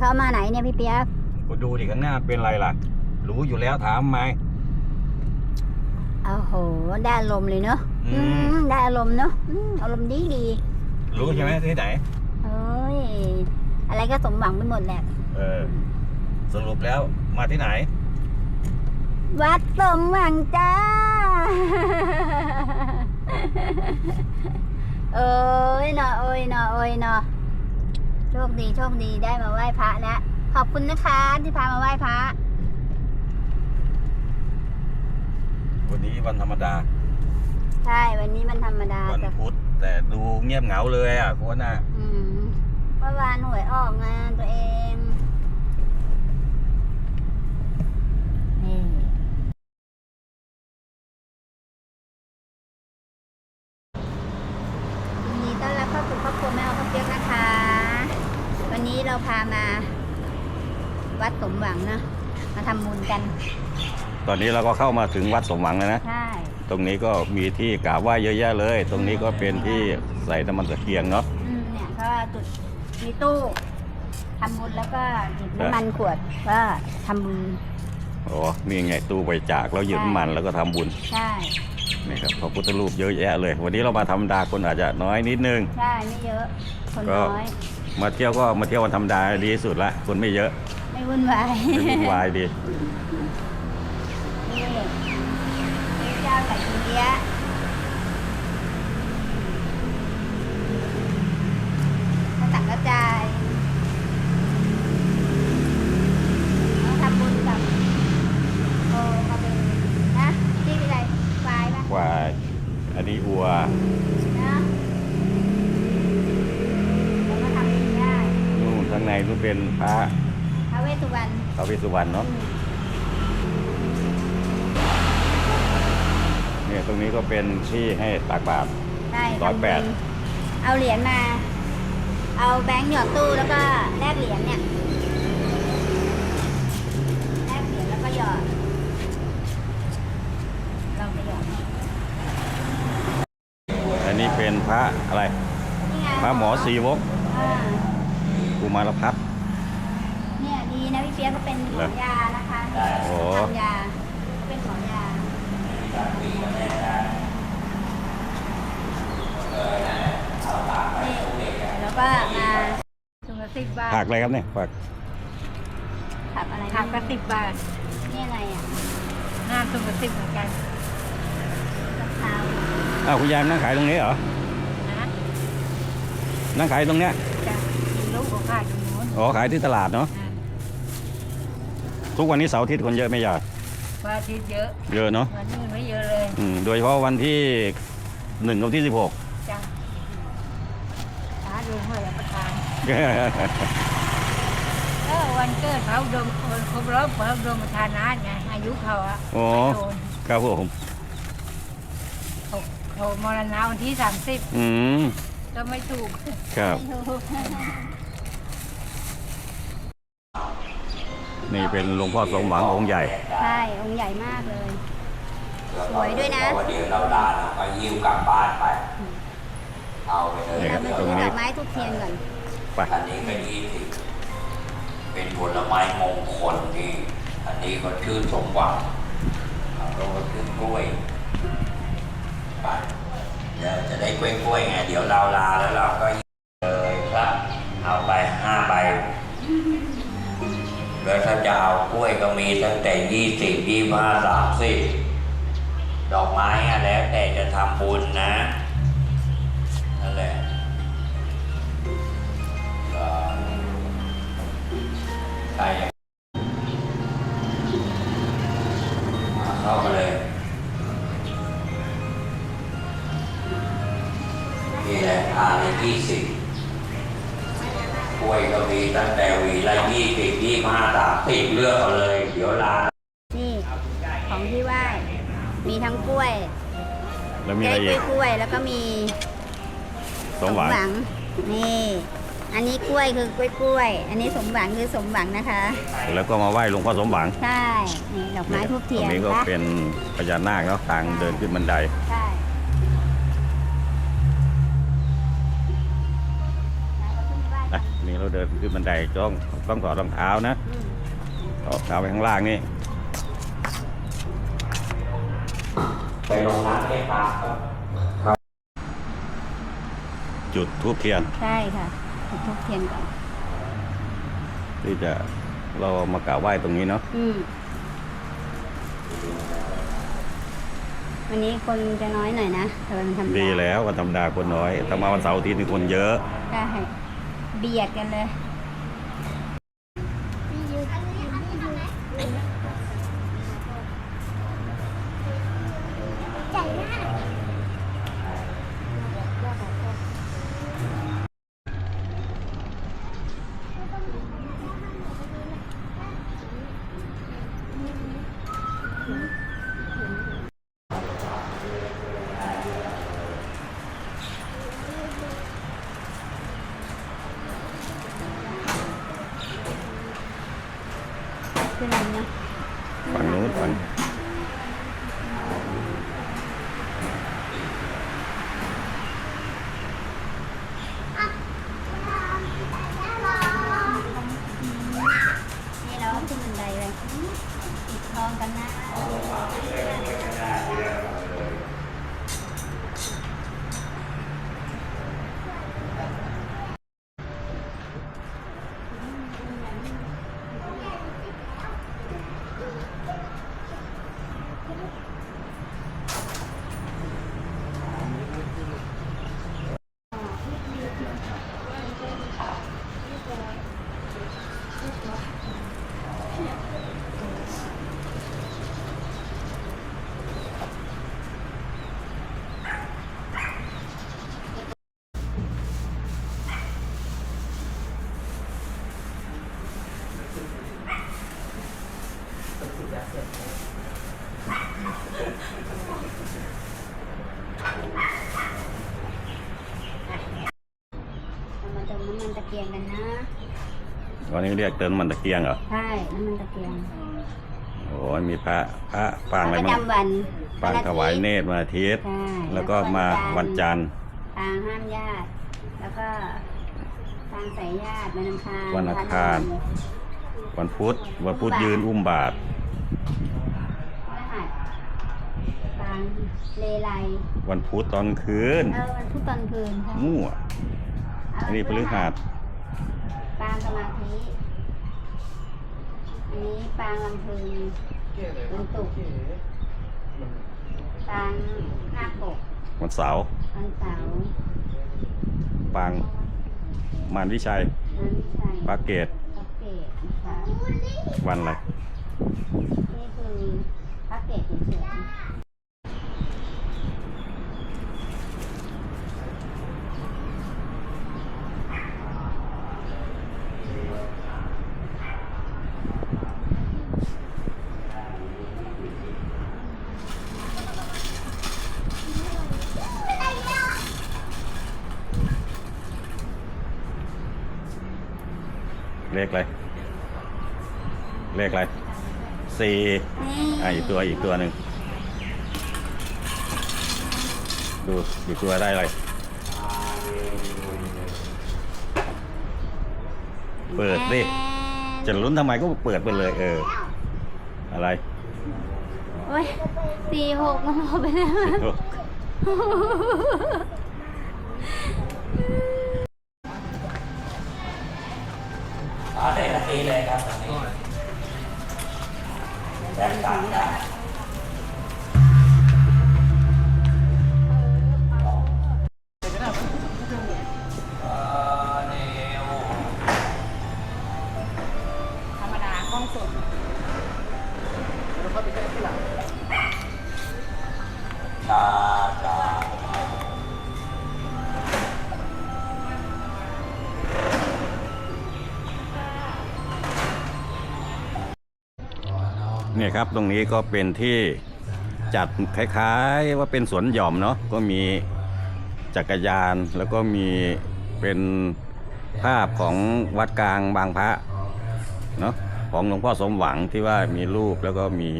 เขามาไหนเนี่ยพี่เปียกก็ดูดิข้างหน้าเป็นไรล่ะ รู้อยู่แล้วถามไหมโอ้โห ได้อารมณ์เลยเนอะอืมอืมได้อารมณ์เนอะอืมอารมณ์ดีดีรู้ใช่ไหมที่ไหนเอ้ย อะไรก็สมหวังไปหมดแหละ เออ สรุปแล้วมาที่ไหน วัดสมหวังจ้า เอ้ยเนาะเอ้ยเนาะเอ้ยเนาะ โชคดีโชคดีได้มาไหว้พระแล้วขอบคุณนะคะที่พามาไหว้พระ วันนี้วันธรรมดา ใช่ วันนี้มันธรรมดาวันแต่พุธแต่ดูเงียบเหงาเลยอะคุณน่ะอืมเมื่อวานหวยออกงานตัวเองนี่ยินดีต้อนรับเข้าสู่ครอบครัวแม่เอาข้าวเปียกนะคะ วันนี้เราพามา วัด สมหวังนะ มาทำบุญกัน ตอนนี้เราก็เข้ามาถึงวัดสมหวังแล้วนะ ใช่ ตรงนี้ก็มีที่กราบไหว้เยอะแยะเลย ตรงนี้ก็เป็นที่ใส่น้ำมันตะเกียงเนาะ อืมเนี่ยก็จุดมีตู้ทำบุญแล้วก็หยิบน้ำมันขวดก็ทำบุญ อ๋อนี่ไงตู้บริจาคแล้วหยิบน้ำมันแล้วก็ทำบุญ ใช่ นี่ครับพระพุทธรูปเยอะแยะเลย วันนี้เรามาธรรมดาคนอาจจะน้อยนิดนึง ใช่ไม่เยอะ คนก็ น้อย มาเที่ยวก็มาเที่ยววันธรรมดาดีที่สุดละคนไม่เยอะ ไม่วุ่นวายไม่วุ่นวายดีนี่พระเจ้าไก่เกี้ยะกระตักกระจายต้องทำบุญกับโอ้กระเบนนะนี่เป็นอะไรควายปะควายอันนี้อัวนะแล้วก็ทำบุญได้นู่นข้างในนู่นเป็นพระพระเวสสุวรรณ ท้าวเวสสุวรรณเนาะอืมเนี่ยตรงนี้ก็เป็นที่ให้ตักบาตร ใช่ร้อยแปด ทำบุญเอาเหรียญมา เอาแบงค์หยอดตู้แล้วก็แลกเหรียญเนี่ยแลกเหรียญแล้วก็หยอดเราไปหยอดอันนี้เป็นพระอะไร นี่ไงพระหมอสีวกอ่ากุมารพัฒน์เนี่ยดีนะพี่เปียกก็เป็นหมอยานะคะโอ้ ทำยา เป็นหมอยา นี่แล้วก็มาถุงละสิบบาทผักอะไรครับเนี่ยผักผักอะไรผักกระสิบบาทนี่อะไรอะน้ำถุงกระสิบเหมือนกันมะพร้าวอ้าวคุณยายมานั่งขายตรงนี้เหรอ นะนั่งขายตรงเนี้ยจะมีลูกของข้าตรงนู้นอ๋อขายที่ตลาดเนาะ อ่า ทุกวันนี้เสาร์อาทิตย์คนเยอะไหม่ยายวันอาทิตย์เยอะเยอะเนาะวันนี้ไม่เยอะเลยอืมโดยเฉพาะวันที่หนึ่งกับที่สิบหก จังหาดูห้วยประทานเออวันเกิดเขาดมวันครบรอบเขาดมประธานาไงอายุเขาอะโอ้ไม่โดนครับผม เขาเขามรณะวันที่สามสิบอืมก็ไม่ถูกครับ ไม่รู้ นี่เป็นหลวงพ่อสมหวังองค์ใหญ่ ใช่ องค์ใหญ่มากเลย สวยด้วยนะเพราะว่าเดี๋ยวเราลาเราก็ยิ้วกลับบ้านไป เอาไปเลยนี่ครัเราบมาตรดูงนี้ดอกไม้ทุกเทียนก่อน ไปอันนี้ก็ยี่สิบเป็นผลไม้มงคลที่ อันนี้ก็ชื่อสมหวังเราก็ชื่อกล้วยไปเดี๋ยวจะได้กล้วยกล้วยๆไง เดี๋ยวเราลาแล้วเราก็เลย มีตั้งแต่ยี่สิบยี่ห้าสามสิบดอกไม้อะแล้วแต่จะทำบุญนะ มีทั้งกล้วยแล้วมีแก้อะไรกล้อีวยกกล้วยแล้วก็มีสมหวังนี่ อันนี้กล้วยคือกล้วยกล้วย อันนี้สมหวังคือสมหวังนะคะ แล้วก็มาไหว้หลวงพ่อสมหวังใช่นี่ดอกไม้ทูบตรเทียงนนี้ก็นะเป็นพญานาคเนาะทางเดินขึ้นบันไดใช่แล้วก็ขึ้นไปไหว้กันนี่เราเดินขึ้นบันไดต้องต้องถอดรองเท้านะอืมถอดรองเท้าไปข้างล่างนี่ ไปลงน้ำให้ปลาครับ จุดทูบเทียนใช่ค่ะจุดทูบเทียนก่อน ที่จะเรามากราบไหว้ตรงนี้เนาะอืมวันนี้คนจะน้อยหน่อยนะแต่วันธรรมดาดีแล้ววันธรรมดาคนน้อยถ้ามาวันเสาร์อาทิตย์นี่คนเยอะ ใช่เบียดกันเลย ขึ้นเลยเนะ ฝั่งนู้นฝั่ง เกียงกันนะวันนี้เรียกเติมน้ำมันตะเกียงเหรอ ใช่น้ำมันตะเกียงโอ้ยมีพระพระปางอะไรประบ้างจำวันปางถวายเนตรวันอาทิตย์ ใช่แล้วก็มาวันจันทร์ ปางห้ามญาติ แล้วก็ปางใส่ญาติวันอังคารวันอังคาร วันพุธ วันพุธยืนอุ้มบาตร พฤหัสปางเลไลวันพุธตอนคืน เออวันพุธตอนคืนใช่มั่ว อันนี้พฤหัส ปางสมาธิ อันนี้ปางลำพึงวันตุกร์ปางนาคปกวันเสาร์วันเสาร์ปางมารวิชัยวันวิชัยปาเกตพระเกตค่ะวันอะไร นี่คือพระเกตเฉยๆ ขอะไร เลขอะไรสี่นี่อะอีกตัวอีกตัวหนึ่ง ดูอีกตัวได้อะไร เปิดดิจะลุ้นทำไมก็เปิดไปเลย เออ อะไรโอ้ยสี่หกมันพอไปแล้วอ๋ นี่เลยครับตอนนี้แจ้งต่างได้เอ่อเนี่ยวธรรมดากล้องสด เนี่ยครับตรงนี้ก็เป็นที่จัดคล้ายๆ ว่าเป็นสวนหย่อมเนาะก็มีจักรยานแล้วก็มีเป็นภาพของวัดกลางบางพระเนาะของหลวงพ่อสมหวังที่ว่ามีรูปแล้วก็มี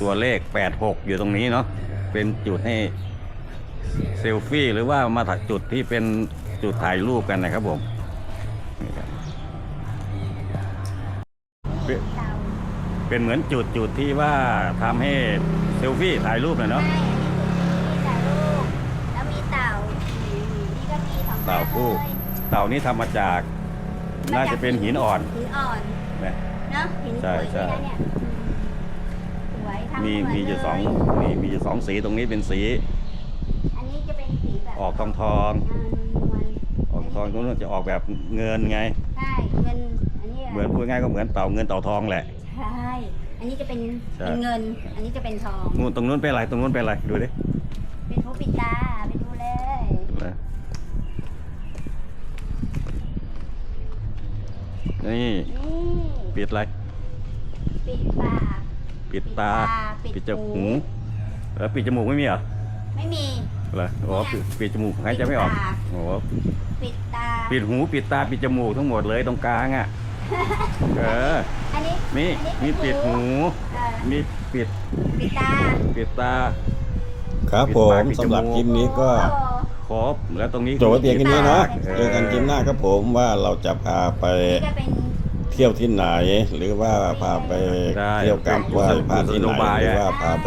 ตัวเลข 86 อยู่ตรงนี้เนาะเป็นจุดให้เซลฟี่หรือว่ามาถ่ายจุดที่เป็นจุดถ่ายรูปกันนะครับผม เตาเป็นเหมือนจุดจุดที่ว่าทำให้เซลฟี่ถ่ายรูปเลยเนาะใช่อันนี้คือที่ถ่ายรูปแล้วมีเต่านี่ก็มีสองเต่าคู่เลยเต่านี้ทำมาจากน่าจะเป็นหินอ่อนหินอ่อนนะเนาะหินสใช่วยใช่ใช่ไหมเนี่ยสวยทำมีเหนมีอยู่เลยสองมีมีอยู่สองสีตรงนี้เป็นสี อันนี้จะเป็นสีแบบออกทองทองอ่านวลออกทองตรงนู้นจะออกแบบเงินไงใช่เงินอันนี้ะเหมือนพูดง่ายก็เหมือนเต่าเงินเต่าทองแหละใช่ อันนี้จะเป็นใช่ เป็นเงิน อันนี้จะเป็นทอง นู่นตรงนู้นเป็นอะไรตรงนู้นเป็นอะไรดูดิเป็นผู้ปิดตาไปดูเลย นะนี่นี่ปิดอะไรปิดปาก ปิดตาปิดปิดจหู มูกแล้วปิดจมูกไม่มีเหรอไม่มี เหรออ๋อปิดปิดจมูกหายใจไม่ออกปิดปากโอ้ปิดตาปิดหูปิดตาปิดจมูกทั้งหมดเลยตรงกลางอะ เออ อันนี้นี่ อันี่ปิดหู เออนี่ปิด ปิดตาปิดตา ครับปิดผปากมปิดจมูกสำหรับคลิปนี้ก็ โอ้ครบแล้วตรงนี้จบไว้เพียงแค่นี้เนาะออเจอกันคลิปหน้าครับผมว่าเราจะพาไปนี่ก็เป็น เที่ยวที่ไหน หรือว่าพาไปได้เที่ยวกับไหว้พระที่ไหนกุศโลบายหรืออะว่าพาไป